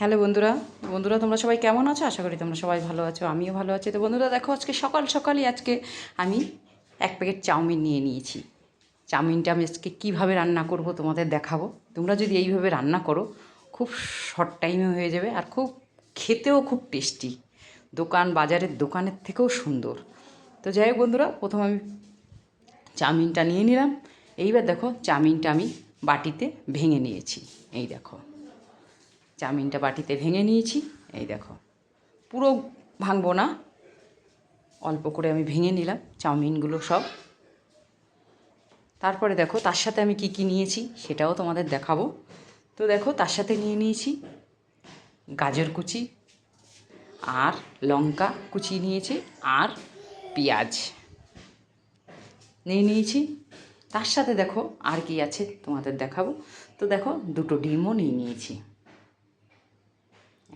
Hello বন্ধুরা বন্ধুরা তোমরা সবাই কেমন আছো? আশা করি তোমরা সবাই ভালো আছো, আমিও ভালো আছি। তো বন্ধুরা দেখো, আজকে সকাল সকালই আজকে আমি এক প্যাকেট চাউমিন নিয়ে নিয়েছি। চাউমিনটা আমি আজকে কীভাবে রান্না করব তোমাদের দেখাবো। তোমরা যদি এইভাবে রান্না করো, খুব শর্ট টাইমে হয়ে যাবে আর খুব খেতেও খুব টেস্টি দোকান, বাজারের দোকানের থেকেও সুন্দর। তো যাই হোক বন্ধুরা, প্রথম আমি চাউমিনটা নিয়ে নিলাম। এইবার দেখো, চাউমিনটা আমি বাটিতে ভেঙে নিয়েছি। এই দেখো। চাউমিনটা বাটিতে ভেঙে নিয়েছি। এই দেখো, পুরো ভাঙবো না। অল্প করে আমি ভেঙে নিলাম চাউমিনগুলো সব। তারপরে দেখো, তার সাথে আমি কি কি নিয়েছি সেটাও তোমাদের দেখাবো। তো দেখো, তার সাথে নিয়ে নিয়েছি গাজর কুচি আর লঙ্কা কুচি নিয়েছি আর পেঁয়াজ নিয়ে নিয়েছি। তার সাথে দেখো আর কি আছে তোমাদের দেখাবো। তো দেখো, দুটো ডিমও নিয়ে নিয়েছি।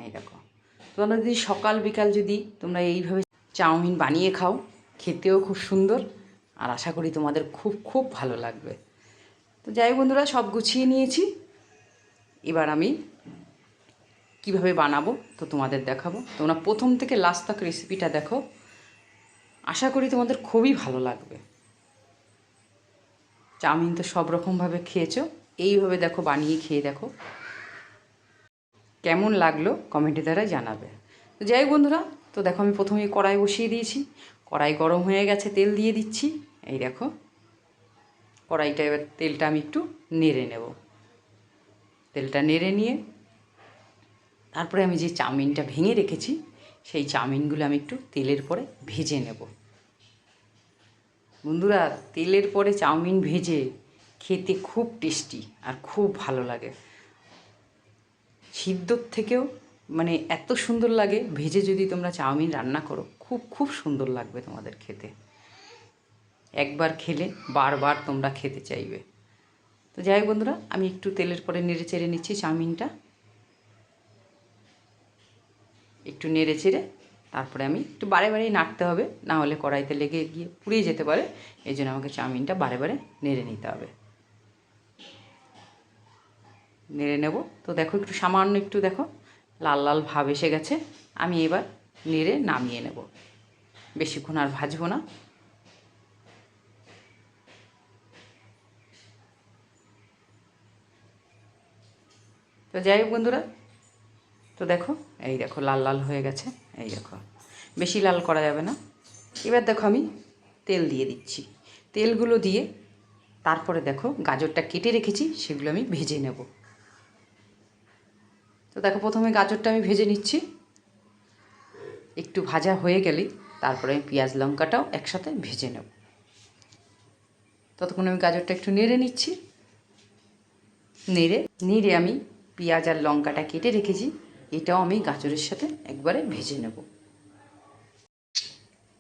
এই দেখো তোমরা যদি সকাল, বিকাল যদি তোমরা এইভাবে চাউমিন বানিয়ে খাও, খেতেও খুব সুন্দর আর আশা করি তোমাদের খুব খুব ভালো লাগবে। তো যাই বন্ধুরা, সব গুছিয়ে নিয়েছি। এবার আমি কীভাবে বানাবো তো তোমাদের দেখাবো। তোমরা প্রথম থেকে লাস্ট তক রেসিপিটা দেখো। আশা করি তোমাদের খুবই ভালো লাগবে। চাউমিন তো সব রকমভাবে খেয়েছো। এইভাবে দেখো, বানিয়ে খেয়ে দেখো। কেমন লাগল কমেন্টের দ্বারা জানাবে। তো যাই বন্ধুরা, তো দেখো আমি প্রথমে কড়াই বসিয়ে দিয়েছি। কড়াই গরম হয়ে গেছে, তেল দিয়ে দিচ্ছি। এই দেখো, কড়াইটা এবার তেলটা আমি একটু নেড়ে নেব। তেলটা নেড়ে নিয়ে তারপরে আমি যে চাউমিনটা ভেঙে রেখেছি, সেই চাউমিনগুলো আমি একটু তেলের পরে ভেজে নেব। বন্ধুরা, তেলের পরে চাউমিন ভেজে খেতে খুব টেস্টি আর খুব ভালো লাগে। সিদ্ধর থেকেও মানে এত সুন্দর লাগে, ভেজে যদি তোমরা চাউমিন রান্না করো, খুব খুব সুন্দর লাগবে তোমাদের খেতে। একবার খেলে বারবার তোমরা খেতে চাইবে। তো যাই বন্ধুরা, আমি একটু তেলের পরে নেড়ে চেড়ে নিচ্ছি চাউমিনটা। একটু নেড়ে চেড়ে তারপরে আমি একটু বারে বারেই নাড়তে হবে, না হলে কড়াইতে লেগে গিয়ে পুড়িয়ে যেতে পারে। এই জন্য আমাকে চাউমিনটা বারে বারে নেড়ে নিতে হবে। নেড়ে নেব। তো দেখো, একটু সামান্য একটু দেখো, লাল লাল ভাব এসে গেছে। আমি এবার নেড়ে নামিয়ে নেব। বেশিক্ষণ আর ভাজবো না। তো যাই হোক বন্ধুরা, তো দেখো, এই দেখো, লাল লাল হয়ে গেছে। এই দেখো, বেশি লাল করা যাবে না। এবার দেখো আমি তেল দিয়ে দিচ্ছি। তেলগুলো দিয়ে তারপরে দেখো, গাজরটা কেটে রেখেছি, সেগুলো আমি ভেজে নেব। তো দেখো, প্রথমে গাজরটা আমি ভেজে নিচ্ছি। একটু ভাজা হয়ে গেলেই তারপরে আমি পেঁয়াজ, লঙ্কাটাও একসাথে ভেজে নেব। ততক্ষণ আমি গাজরটা একটু নেড়ে নিচ্ছি। নেড়ে নেড়ে আমি পেঁয়াজ আর লঙ্কাটা কেটে রেখেছি। এটাও আমি গাজরের সাথে একবারে ভেজে নেব।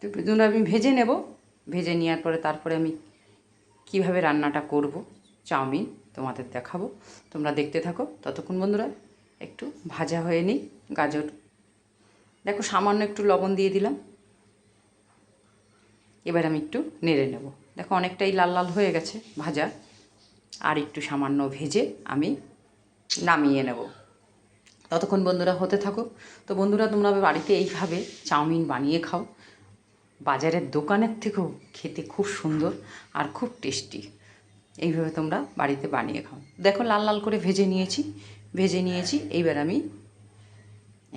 তো প্রথমে আমি ভেজে নেব। ভেজে নেওয়ার পরে তারপরে আমি কীভাবে রান্নাটা করব, চাউমিন তোমাদের দেখাবো। তোমরা দেখতে থাকো। ততক্ষণ বন্ধুরা একটু ভাজা হয়ে নিই, গাজর। দেখো সামান্য একটু লবণ দিয়ে দিলাম। এবার আমি একটু নেড়ে নেব। দেখো অনেকটাই লাল লাল হয়ে গেছে ভাজা। আর একটু সামান্য ভেজে আমি নামিয়ে নেব। ততক্ষণ বন্ধুরা হতে থাকো তো বন্ধুরা, তোমরা বাড়িতে এইভাবে চাউমিন বানিয়ে খাও। বাজারের দোকানের থেকেও খেতে খুব সুন্দর আর খুব টেস্টি। এইভাবে তোমরা বাড়িতে বানিয়ে খাও। দেখো লাল লাল করে ভেজে নিয়েছি। ভেজে নিয়েছি, এইবার আমি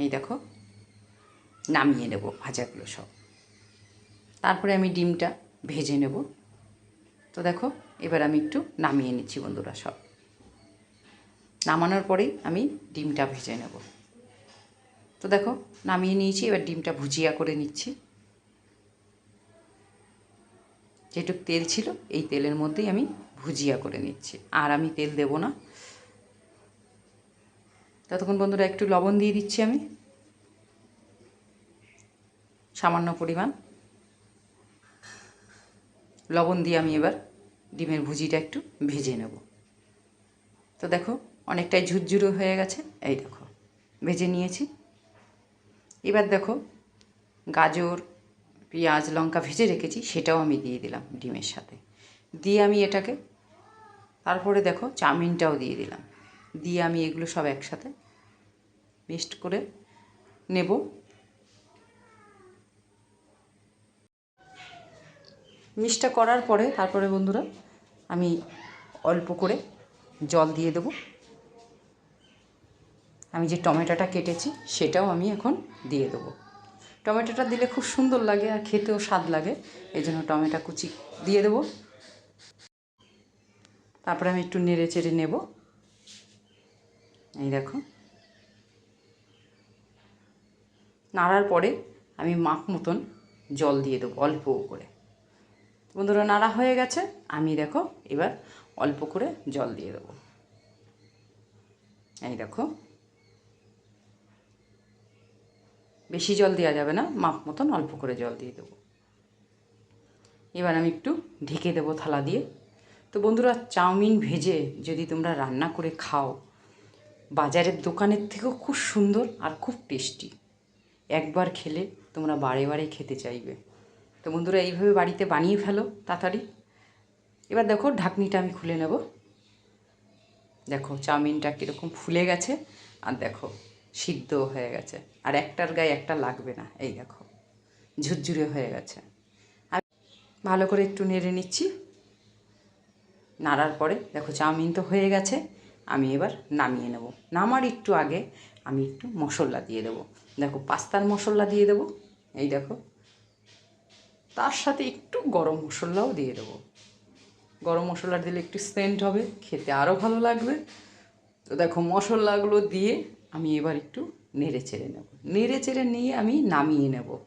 এই দেখো নামিয়ে নেব ভাজাগুলো সব। তারপরে আমি ডিমটা ভেজে নেব। তো দেখো, এবার আমি একটু নামিয়ে নিচ্ছি বন্ধুরা সব। নামানোর পরেই আমি ডিমটা ভেজে নেব। তো দেখো, নামিয়ে নিয়েছি, এবার ডিমটা ভুজিয়া করে নিচ্ছি। যেটুক তেল ছিল, এই তেলের মধ্যেই আমি ভুজিয়া করে নিচ্ছি। আর আমি তেল দেব না। ততক্ষণ বন্ধুরা একটু লবণ দিয়ে দিচ্ছি আমি। সামান্য পরিমাণ। লবণ দিয়ে আমি এবার ডিমের ভুজিটা একটু ভেজে নেব। তো দেখো, অনেকটাই ঝুরঝুরো হয়ে গেছে। এই দেখো, ভেজে নিয়েছি। এবার দেখো, গাজর, পেঁয়াজ, লঙ্কা ভেজে রেখেছি, সেটাও আমি দিয়ে দিলাম ডিমের সাথে। দিয়ে আমি এটাকে, তারপরে দেখো, চাউমিনটাও দিয়ে দিলাম। দিয়ে আমি এগুলো সব একসাথে মিক্সড করে নেব। মিক্সটা করার পরে, তারপরে বন্ধুরা, আমি অল্প করে জল দিয়ে দেবো। আমি যে টমেটোটা কেটেছি, সেটাও আমি এখন দিয়ে দেবো। টমেটোটা দিলে খুব সুন্দর লাগে আর খেতেও স্বাদ লাগে এই জন্য টমেটো কুচি দিয়ে দেবো। তারপরে আমি একটু নেড়ে চেড়ে নেব। এই দেখো। নাড়ার পরে আমি মাপ মতন জল দিয়ে দেবো অল্প করে। বন্ধুরা, নাড়া হয়ে গেছে। আমি দেখো এবার অল্প করে জল দিয়ে দেবো। এই দেখো। বেশি জল দেওয়া যাবে না, মাপ মতন অল্প করে জল দিয়ে দেবো। এবার আমি একটু ঢেকে দেবো থালা দিয়ে। তো বন্ধুরা, চাউমিন ভেজে যদি তোমরা রান্না করে খাও বাজারের দোকানের থেকেও খুব সুন্দর আর খুব টেস্টি। একবার খেলে তোমরা বারে বারে খেতে চাইবে। তো বন্ধুরা, এইভাবে বাড়িতে বানিয়ে ফেলো তাড়াতাড়ি। এবার দেখো, ঢাকনিটা আমি খুলে নেব। দেখো, চাউমিনটা কীরকম ফুলে গেছে আর দেখো সিদ্ধ হয়ে গেছে। আর একটার গায়ে একটা লাগবে না, এই দেখো, ঝুরঝুরে হয়ে গেছে। আর ভালো করে একটু নেড়ে নিচ্ছি। নাড়ার পরে দেখো, চাউমিন তো হয়ে গেছে। আমি এবার নামিয়ে নেব। নামার একটু আগে আমি একটু মশলা দিয়ে দেবো। দেখো, পাস্তার মশলা দিয়ে দেবো। এই দেখো, তার সাথে একটু গরম মশলাও দিয়ে দেবো। গরম মশলা দিলে একটু সেন্ট হবে, খেতে আরও ভালো লাগবে। তো দেখো, মশলাগুলো দিয়ে আমি এবার একটু নেড়ে চেড়ে নেব। নেড়ে চেড়ে নিয়ে আমি নামিয়ে নেব।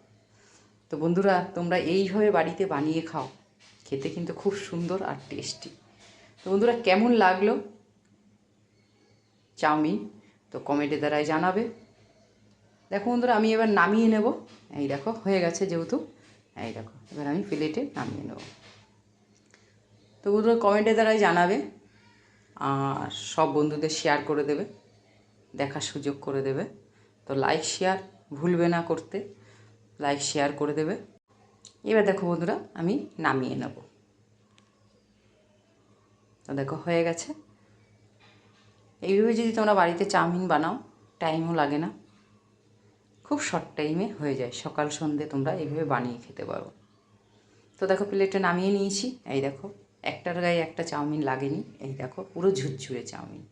তো বন্ধুরা, তোমরা এইভাবে বাড়িতে বানিয়ে খাও। খেতে কিন্তু খুব সুন্দর আর টেস্টি। তো বন্ধুরা, কেমন লাগল? চাউমিন, তো কমেন্টের দ্বারাই জানাবে। দেখো বন্ধুরা, আমি এবার নামিয়ে নেব। এই দেখো, হয়ে গেছে যেহেতু। এই দেখো, এবার আমি প্লেটে নামিয়ে নেব। তো বন্ধুরা কমেন্টের দ্বারাই জানাবে আর সব বন্ধুদের শেয়ার করে দেবে, দেখার সুযোগ করে দেবে। তো লাইক, শেয়ার ভুলবে না করতে, লাইক, শেয়ার করে দেবে। এবার দেখো বন্ধুরা, আমি নামিয়ে নেব। তো দেখো, হয়ে গেছে। এইভাবে যদি তোমরা বাড়িতে চাউমিন বানাও, টাইমও লাগে না। খুব শর্ট টাইমে হয়ে যায়। সকাল সন্ধে তোমরা এইভাবে বানিয়ে খেতে পারো। তো দেখো প্লেটে নামিয়ে নিয়েছি। এই দেখো, একটার গায়ে একটা চাউমিন লাগেনি। এই দেখো, পুরো ঝুরঝুরে চাউমিন।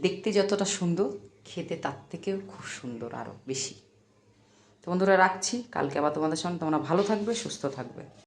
দেখতে যতটা সুন্দর, খেতে তার থেকেও খুব সুন্দর আরও বেশি। তো বন্ধুরা, রাখছি। কালকে আবার তোমাদের সঙ্গে। তোমরা ভালো থাকবে, সুস্থ থাকবে।